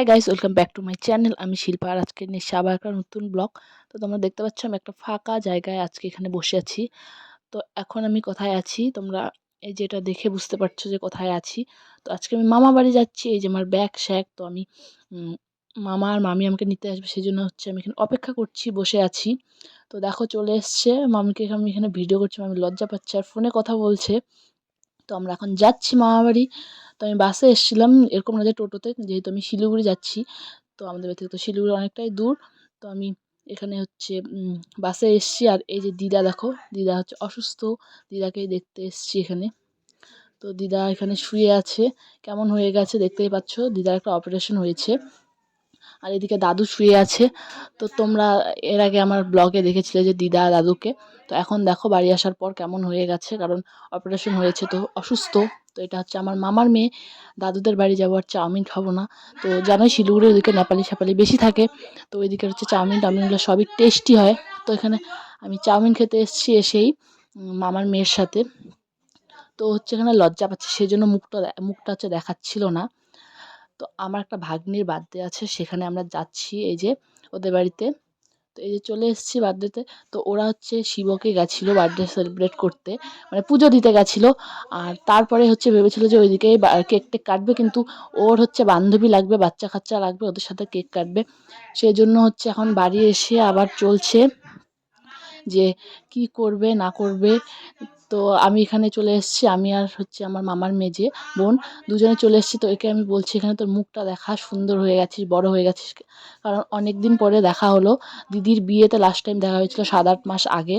Hi guys welcome back to my channel আমি শিল্পা আর আজকে এসেছি আবার একটা নতুন ব্লগ তো তোমরা দেখতে পাচ্ছ আমি একটা ফাঁকা জায়গায় আজকে এখানে বসে আছি। তো এখন আমি কোথায় আছি? তোমরা এই যে এটা দেখে বুঝতে পারছ যে কোথায় আছি। তো আজকে আমি মামা বাড়ি যাচ্ছি, এই যে আমার ব্যাগ শ্যাগ তো আমি মামা আর মামি আমাকে নিতে আসবে সেই জন্য হচ্ছে আমি এখানে অপেক্ষা করছি, বসে আছি। তো দেখো চলে এসছে, মামিকে আমি এখানে ভিডিও করছি, মামি লজ্জা পাচ্ছে আর ফোনে কথা বলছে। তো আমরা এখন যাচ্ছি মামা বাড়ি। তো আমি বাসে এসেছিলাম, এরকম না যে টোটোতে, যেহেতু আমি শিলিগুড়ি যাচ্ছি, তো আমাদের বাড়ি থেকে তো শিলিগুড়ি অনেকটাই দূর, তো আমি এখানে হচ্ছে বাসে এসেছি, আর এই যে দিদা দেখো, দিদা হচ্ছে অসুস্থ, দিদাকেই দেখতে এসেছি এখানে, তো দিদা এখানে শুয়ে আছে, কেমন হয়ে গেছে দেখতেই পাচ্ছ, দিদার একটা অপারেশন হয়েছে, আর এদিকে দাদু শুয়ে আছে, তো তোমরা এর আগে আমার ব্লগে দেখেছিলে যে দিদা দাদুকে, তো এখন দেখো বাড়ি আসার পর কেমন হয়ে গেছে, কারণ অপারেশন হয়েছে তো, অসুস্থ তো এটা হচ্ছে আমার মামার মেয়ে। দাদুদের বাড়ি যাব আর চাউমিন খাব না। তো জানোই শিলিগুড়ির ওইদিকে নেপালি সাপালি বেশি থাকে। তো ওইদিকে হচ্ছে চাউমিন টাউমিনগুলো সবই টেস্টি হয়। তো এখানে আমি চাউমিন খেতে এসেছি এসেই মামার মেয়ের সাথে। তো হচ্ছে এখানে লজ্জা পাচ্ছে সেই জন্য মুখটা মুখটা হচ্ছে দেখাচ্ছিল না। তো আমার একটা ভাগ্নির বার্থডে আছে, সেখানে আমরা যাচ্ছি এই যে ওদের বাড়িতে। তো এই যে চলে এসেছি বার্থডেতে, তো ওরা হচ্ছে শিবকে গেছিল বার্থডে সেলিব্রেট করতে মানে পুজো দিতে গেছিল। আর তারপরে হচ্ছে ভেবেছিল যে ওইদিকে কেক টেক কাটবে, কিন্তু ওর হচ্ছে বান্ধবী লাগবে, বাচ্চা কাচ্চা লাগবে, ওদের সাথে কেক কাটবে। সেই জন্য হচ্ছে এখন বাড়ি এসে আবার চলছে যে কি করবে, না করবে তো আমি এখানে চলে এসেছি। আমি আর হচ্ছে আমার মামার মেজে বোন দুজনে চলে এসেছি। তো একে আমি বলছি, এখানে তোর মুখটা দেখা সুন্দর হয়ে গেছিস, বড় হয়ে গেছিস। কারণ অনেক দিন পরে দেখা হলো। দিদির বিয়েতে লাস্ট টাইম দেখা হয়েছিল সাত আট মাস আগে।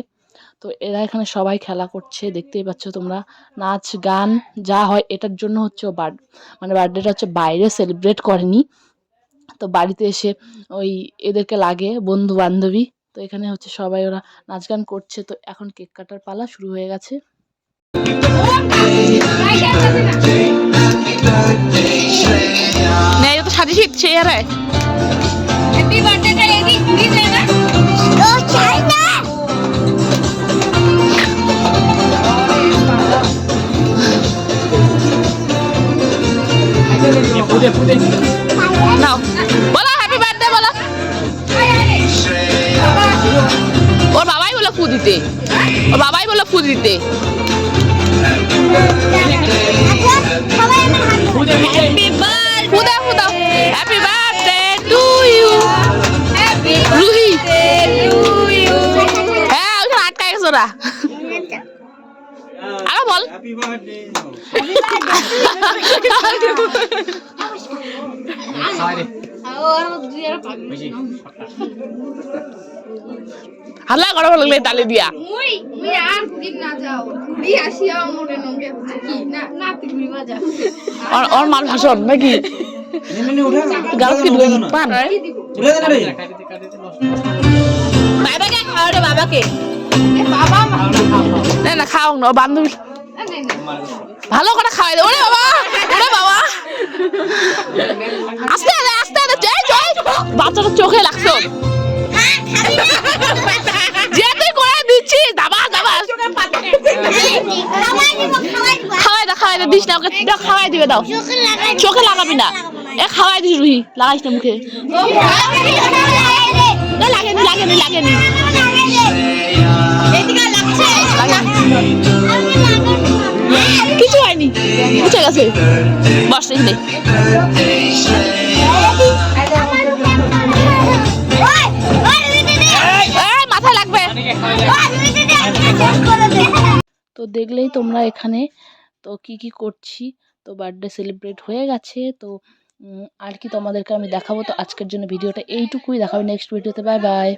তো এরা এখানে সবাই খেলা করছে, দেখতেই পাচ্ছ তোমরা। নাচ, গান, যা হয়, এটার জন্য হচ্ছে ও বার্থ মানে বার্থডেটা হচ্ছে বাইরে সেলিব্রেট করেনি। তো বাড়িতে এসে ওই এদেরকে লাগে বন্ধু বান্ধবী তো এখানে হচ্ছে সবাই ওরা নাচ গান করছে। তো এখন কেক কাটার পালা শুরু হয়ে গেছে। Inte tjejer där. হ্যাপি বার্থডেটা এদিক ঘুরি দে না ও চাই না নাও বলো হ্যাপি বার্থডে বলো ওর বাবাই বলো ফু দিতে ওর বাবাই বলো ফু দিতে নঙ্গে হচ্ছে কি? না না তুই ঘুরি বাজা ওর মাল ভাষণ নাকি? গাছ কি দুই পান। বাবাকে বাবাকে। না না খাও না বান্ধবী। ভালো করে খাওয়াই দে। ওরে বাবা ওরে বাবা। আস্তে আস্তে আস্তে আস্তে জয় জয় বাচ্চাটা চোখে লাগছে। ওর। যে তুই করে দিচ্ছিস দাবা দাবা। খাওয়াই দা খাওয়াই দা দিস না ওকে। খাওয়াই দিবে দাও। চোখে লাগাবি না। এ খাওয়াই দিস রুহি। লাগাইস না মুখে। লাগেনি লাগেনি লাগেনি কিছু হয়নি। বুঝে গেছে। মাথায় লাগবে। তো দেখলেই তোমরা এখানে। তো কি কি করছি? তো বার্থডে সেলিব্রেট হয়ে গেছে। তো আর কি তোমাদেরকে আমি দেখাবো। তো আজকের জন্য ভিডিওটা এইটুকুই। দেখাবো নেক্সট ভিডিওতে বাই বাই